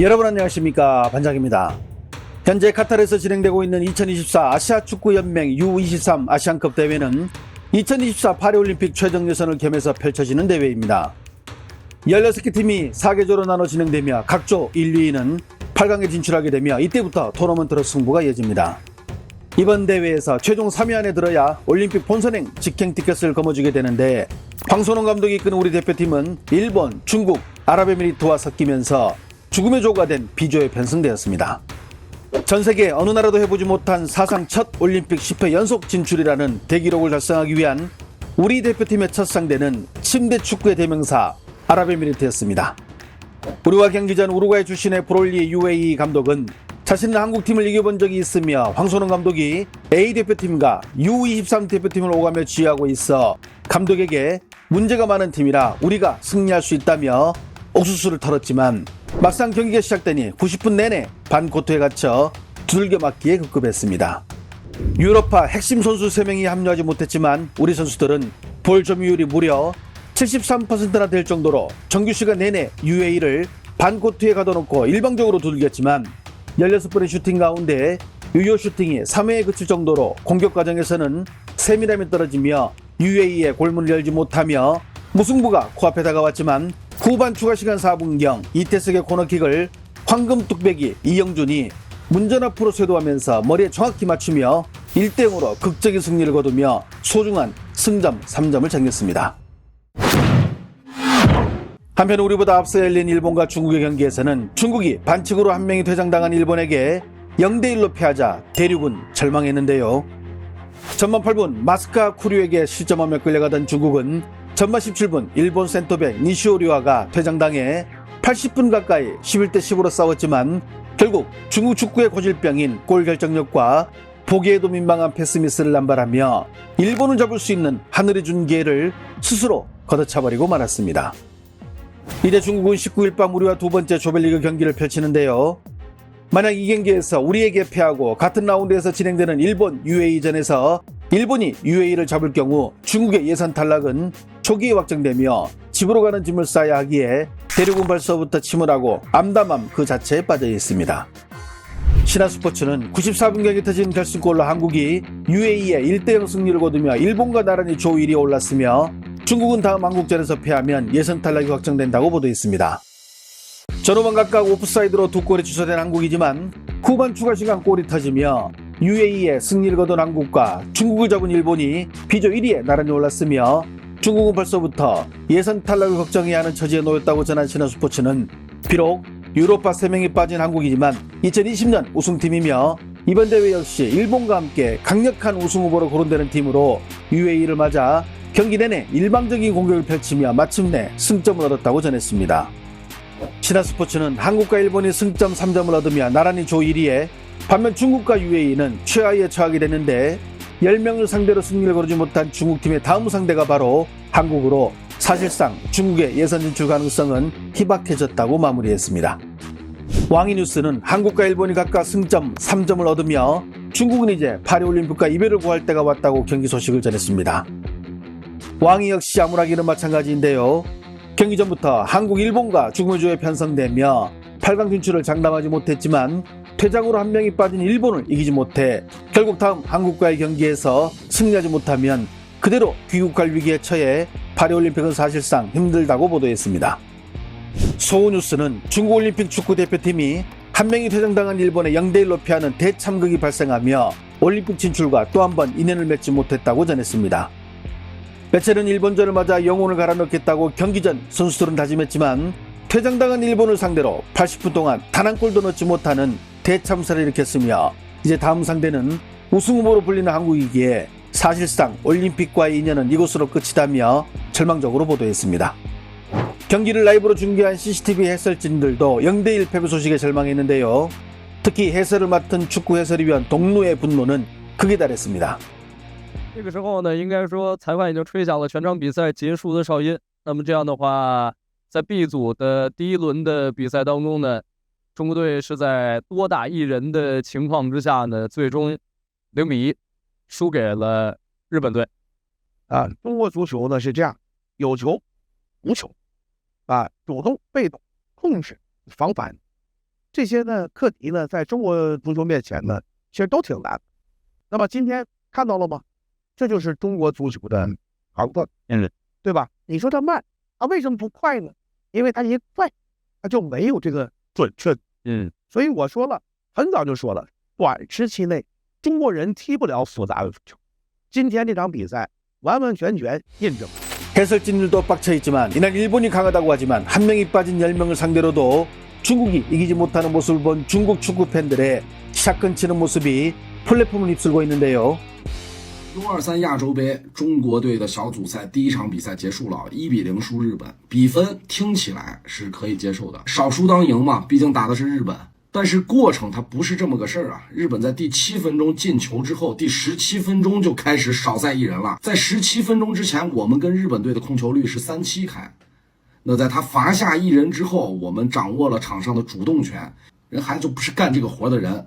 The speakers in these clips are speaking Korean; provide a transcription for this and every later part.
여러분 안녕하십니까 반장입니다. 현재 카타르에서 진행되고 있는 2024 아시아 축구 연맹 U23 아시안컵 대회는 2024 파리올림픽 최종 예선을 겸해서 펼쳐지는 대회입니다. 16개 팀이 4개조로 나눠 진행되며 각조 1, 2위는 8강에 진출하게 되며 이때부터 토너먼트로 승부가 이어집니다. 이번 대회에서 최종 3위 안에 들어야 올림픽 본선행 직행 티켓을 거머쥐게 되는데 황선홍 감독이 이끄는 우리 대표팀은 일본, 중국, 아랍에미리트와 섞이면서 죽음의 조가 된 B조에 편승되었습니다. 전 세계 어느 나라도 해보지 못한 사상 첫 올림픽 10회 연속 진출이라는 대기록을 달성하기 위한 우리 대표팀의 첫 상대는 침대 축구의 대명사 아랍에미리트였습니다. 우리와 경기 전 우루과이 출신의 브롤리 UAE 감독은 자신은 한국팀을 이겨본 적이 있으며 황선홍 감독이 A 대표팀과 U23 대표팀을 오가며 지휘하고 있어 감독에게 문제가 많은 팀이라 우리가 승리할 수 있다며 옥수수를 털었지만 막상 경기가 시작되니 90분 내내 반코트에 갇혀 두들겨 맞기에 급급했습니다. 유럽파 핵심 선수 3명이 합류하지 못했지만 우리 선수들은 볼 점유율이 무려 73%나 될 정도로 정규 시간 내내 UAE를 반코트에 가둬놓고 일방적으로 두들겼지만 16번의 슈팅 가운데 유효 슈팅이 3회에 그칠 정도로 공격 과정에서는 세밀함이 떨어지며 UAE의 골문을 열지 못하며 무승부가 코앞에 다가왔지만 후반 추가 시간 4분경 이태석의 코너킥을 황금 뚝배기 이영준이 문전 앞으로 쇄도하면서 머리에 정확히 맞추며 1대0으로 극적인 승리를 거두며 소중한 승점 3점을 챙겼습니다. 한편 우리보다 앞서 열린 일본과 중국의 경기에서는 중국이 반칙으로 한 명이 퇴장당한 일본에게 0대1로 패하자 대륙은 절망했는데요. 전반 8분 마스카 쿠류에게 실점하며 끌려가던 중국은 전반 17분 일본 센터백 니시오리와가 퇴장당해 80분 가까이 11대 10으로 싸웠지만 결국 중국 축구의 고질병인 골 결정력과 보기에도 민망한 패스미스를 남발하며 일본을 잡을 수 있는 하늘이 준 기회를 스스로 걷어차버리고 말았습니다. 이제 중국은 19일 밤 우리와 두 번째 조별리그 경기를 펼치는데요. 만약 이 경기에서 우리에게 패하고 같은 라운드에서 진행되는 일본 UAE전에서 일본이 UAE를 잡을 경우 중국의 예선 탈락은 초기에 확정되며 집으로 가는 짐을 싸야 하기에 대륙은 벌써부터 침울하고 암담함 그 자체에 빠져 있습니다. 신화 스포츠는 94분 경기 터진 결승골로 한국이 UAE의 1대0 승리를 거두며 일본과 나란히 조 1위에 올랐으며 중국은 다음 한국전에서 패하면 예선 탈락이 확정된다고 보도했습니다. 전후반 각각 오프사이드로 두 골이 취소된 한국이지만 후반 추가 시간 골이 터지며 UAE의 승리를 거둔 한국과 중국을 잡은 일본이 비조 1위에 나란히 올랐으며 중국은 벌써부터 예선 탈락을 걱정해야 하는 처지에 놓였다고 전한 신화스포츠는 비록 유로파 3명이 빠진 한국이지만 2020년 우승팀이며 이번 대회 역시 일본과 함께 강력한 우승 후보로 거론되는 팀으로 UAE를 맞아 경기 내내 일방적인 공격을 펼치며 마침내 승점을 얻었다고 전했습니다. 신화스포츠는 한국과 일본이 승점 3점을 얻으며 나란히 조 1위에 반면 중국과 UAE는 최하위에 처하게 됐는데 10명을 상대로 승리를 거두지 못한 중국팀의 다음 상대가 바로 한국으로 사실상 중국의 예선 진출 가능성은 희박해졌다고 마무리했습니다. 왕이 뉴스는 한국과 일본이 각각 승점 3점을 얻으며 중국은 이제 파리올림픽과 이별을 구할 때가 왔다고 경기 소식을 전했습니다. 왕이 역시 아무라기는 마찬가지인데요. 경기 전부터 한국, 일본과 죽음의 조에 편성되며 8강 진출을 장담하지 못했지만 퇴장으로 한 명이 빠진 일본을 이기지 못해 결국 다음 한국과의 경기에서 승리하지 못하면 그대로 귀국할 위기에 처해 파리올림픽은 사실상 힘들다고 보도했습니다. 소우뉴스는 중국올림픽 축구대표팀이 한 명이 퇴장당한 일본에 0대1로 패하는 대참극이 발생하며 올림픽 진출과 또 한 번 인연을 맺지 못했다고 전했습니다. 매체는 일본전을 맞아 영혼을 갈아넣겠다고 경기 전 선수들은 다짐했지만 퇴장당한 일본을 상대로 80분 동안 단 한 골도 넣지 못하는 대참사를 일으켰으며 이제 다음 상대는 우승 후보로 불리는 한국이기에 사실상 올림픽과의 인연은 이곳으로 끝이다며 절망적으로 보도했습니다. 경기를 라이브로 중계한 CCTV 해설진들도 0대1 패배 소식에 절망했는데요. 특히 해설을 맡은 축구 해설위원 동루의 분노는 극에 달했습니다. 这个时候呢，应该说裁判已经吹响了全场比赛结束的哨音。那么这样的话，在 B 组的第一轮的比赛当中呢， 中国队是在多打一人的情况之下呢，最终零比一输给了日本队。啊，中国足球呢是这样，有球无球，啊，主动、被动、控制、防反，这些呢课题呢，在中国足球面前呢，其实都挺难。那么今天看到了吗？这就是中国足球的常态，嗯，对吧？你说它慢啊，为什么不快呢？因为它一快，它就没有这个准确。嗯，所以我说了，很早就说了，短时期内中国人踢不了复杂的足球。今天这场比赛完完全全印证。 해설진들도 빡쳐 있지만 이날 일본이 강하다고 하지만 한 명이 빠진 10명을 상대로도 중국이 이기지 못하는 모습을 본 중국 축구 팬들의 샷건 치는 모습이 플랫폼을 휩쓸고 있는데요. U 二三亚洲杯，中国队的小组赛第一场比赛结束了，一比零输日本，比分听起来是可以接受的，少输当赢嘛，毕竟打的是日本。但是过程它不是这么个事儿啊！日本在第七分钟进球之后，第十七分钟就开始少赛一人了。在十七分钟之前，我们跟日本队的控球率是三七开。那在他罚下一人之后，我们掌握了场上的主动权，人还就不是干这个活的人。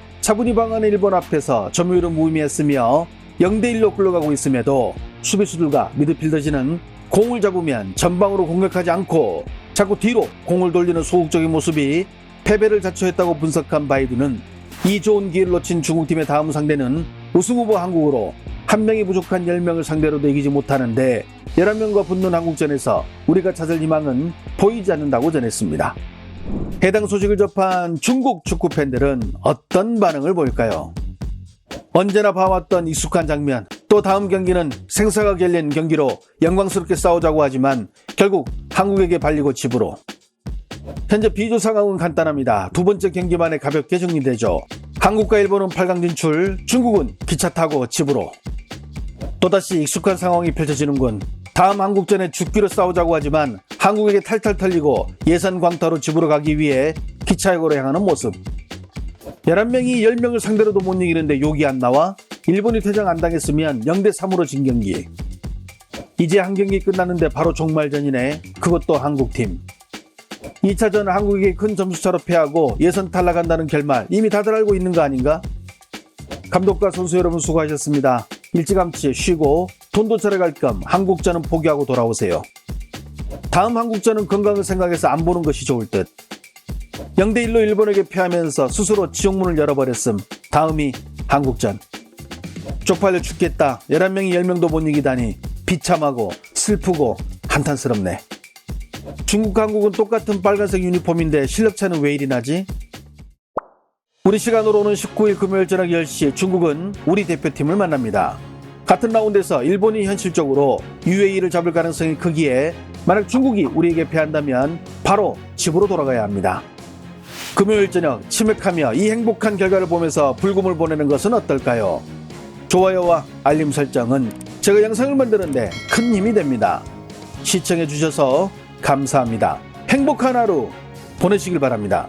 차분히 방어하는 일본 앞에서 점유율은 무의미했으며 0대1로 끌려가고 있음에도 수비수들과 미드필더진은 공을 잡으면 전방으로 공격하지 않고 자꾸 뒤로 공을 돌리는 소극적인 모습이 패배를 자초했다고 분석한 바이두는 이 좋은 기회를 놓친 중국팀의 다음 상대는 우승 후보 한국으로 한 명이 부족한 10명을 상대로도 이기지 못하는데 11명과 붙는 한국전에서 우리가 찾을 희망은 보이지 않는다고 전했습니다. 해당 소식을 접한 중국 축구 팬들은 어떤 반응을 보일까요? 언제나 봐왔던 익숙한 장면, 또 다음 경기는 생사가 결린 경기로 영광스럽게 싸우자고 하지만 결국 한국에게 발리고 집으로. 현재 비조 상황은 간단합니다. 두 번째 경기만에 가볍게 정리되죠. 한국과 일본은 8강 진출, 중국은 기차 타고 집으로. 또다시 익숙한 상황이 펼쳐지는군. 다음 한국전에 죽기로 싸우자고 하지만 한국에게 탈탈 털리고 예산 광타로 집으로 가기 위해 기차역으로 향하는 모습. 11명이 10명을 상대로도 못 이기는데 욕이 안 나와? 일본이 퇴장 안 당했으면 0대3으로 진 경기. 이제 한 경기 끝났는데 바로 종말전이네. 그것도 한국팀. 2차전 한국에게 큰 점수차로 패하고 예선 탈락한다는 결말 이미 다들 알고 있는 거 아닌가? 감독과 선수 여러분 수고하셨습니다. 일찌감치 쉬고 돈도 차려갈 겸 한국전은 포기하고 돌아오세요. 다음 한국전은 건강을 생각해서 안 보는 것이 좋을 듯. 0대1로 일본에게 패하면서 스스로 지옥문을 열어버렸음. 다음이 한국전. 쪽팔려 죽겠다. 11명이 10명도 못 이기다니. 비참하고 슬프고 한탄스럽네. 중국, 한국은 똑같은 빨간색 유니폼인데 실력차는 왜 이리 나지? 우리 시간으로 오는 19일 금요일 저녁 10시 중국은 우리 대표팀을 만납니다. 같은 라운드에서 일본이 현실적으로 UAE를 잡을 가능성이 크기에 만약 중국이 우리에게 패한다면 바로 집으로 돌아가야 합니다. 금요일 저녁 치맥하며 이 행복한 결과를 보면서 불금을 보내는 것은 어떨까요? 좋아요와 알림 설정은 제가 영상을 만드는데 큰 힘이 됩니다. 시청해 주셔서 감사합니다. 행복한 하루 보내시길 바랍니다.